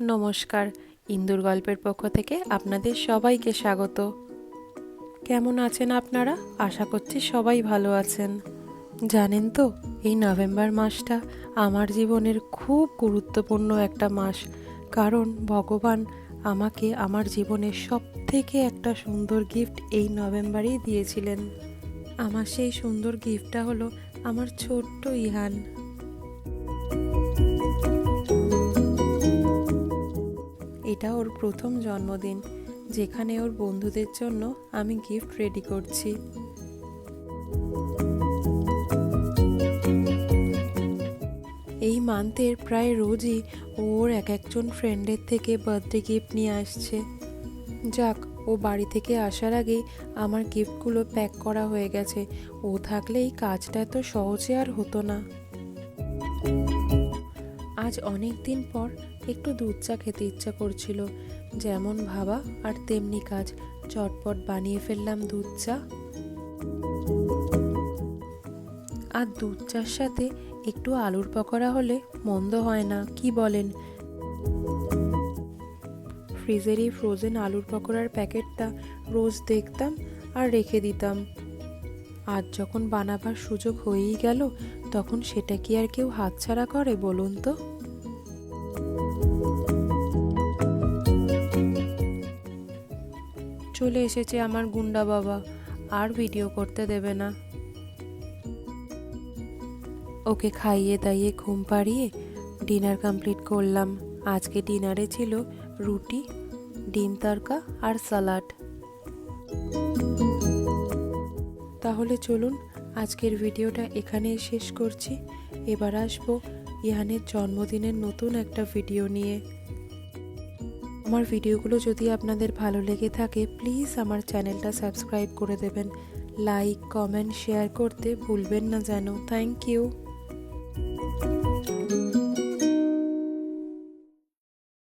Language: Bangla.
নমস্কার। ইন্দুর গল্পের পক্ষ থেকে আপনাদের সবাইকে স্বাগত। কেমন আছেন আপনারা? আশা করছি সবাই ভালো আছেন। জানেন তো, এই নভেম্বর মাসটা আমার জীবনের খুব গুরুত্বপূর্ণ একটা মাস। কারণ ভগবান আমাকে আমার জীবনের সব থেকে একটা সুন্দর গিফট এই নভেম্বরেই দিয়েছিলেন। আমার সেই সুন্দর গিফটটা হলো আমার ছোট্ট ইহান। এটা ওর প্রথম জন্মদিন, যেখানে ওর বন্ধুদের জন্য আমি গিফট রেডি করছি। এই মান্থের প্রায় রোজই ওর এক একজন ফ্রেন্ডের থেকে বার্থডে গিফট নিয়ে আসছে। যাক, ও বাড়ি থেকে আসার আগেই আমার গিফটগুলো প্যাক করা হয়ে গেছে। ও থাকলে এই কাজটা এত সহজে আর হতো না। আজ অনেক দিন পর একটু দুধ চা খেতে ইচ্ছা করছিল। যেমন ভাবা আর তেমনি কাজ। চটপট বানিয়ে ফেললাম দুধ চা। আর দুধ চার সাথে একটু আলুর পকোড়া হলে মন্দ হয় না, কি বলেন? ফ্রিজের এই ফ্রোজেন আলুর পকোড়ার প্যাকেটটা রোজ দেখতাম আর রেখে দিতাম। আজ যখন বানাবার সুযোগ হয়েই গেল, তখন সেটা কি আর কেউ হাতছাড়া করে বলুন তো? চলে এসেছে আমার গুন্ডা বাবা, আর ভিডিও করতে দেবে না। ওকে খাইয়ে দাইয়ে ঘুম পাড়িয়ে ডিনার কমপ্লিট করলাম। আজকে ডিনারে ছিল রুটি, ডিম তরকা আর সালাড। তাহলে চলুন, আজকের ভিডিওটা এখানেই শেষ করছি। এবার আসব ইহানের জন্মদিনের নতুন একটা ভিডিও নিয়ে। আমার ভিডিওগুলো যদি আপনাদের ভালো লেগে থাকে প্লিজ আমার চ্যানেলটা সাবস্ক্রাইব করে দেবেন। লাইক কমেন্ট শেয়ার করতে ভুলবেন না যেন। Thank you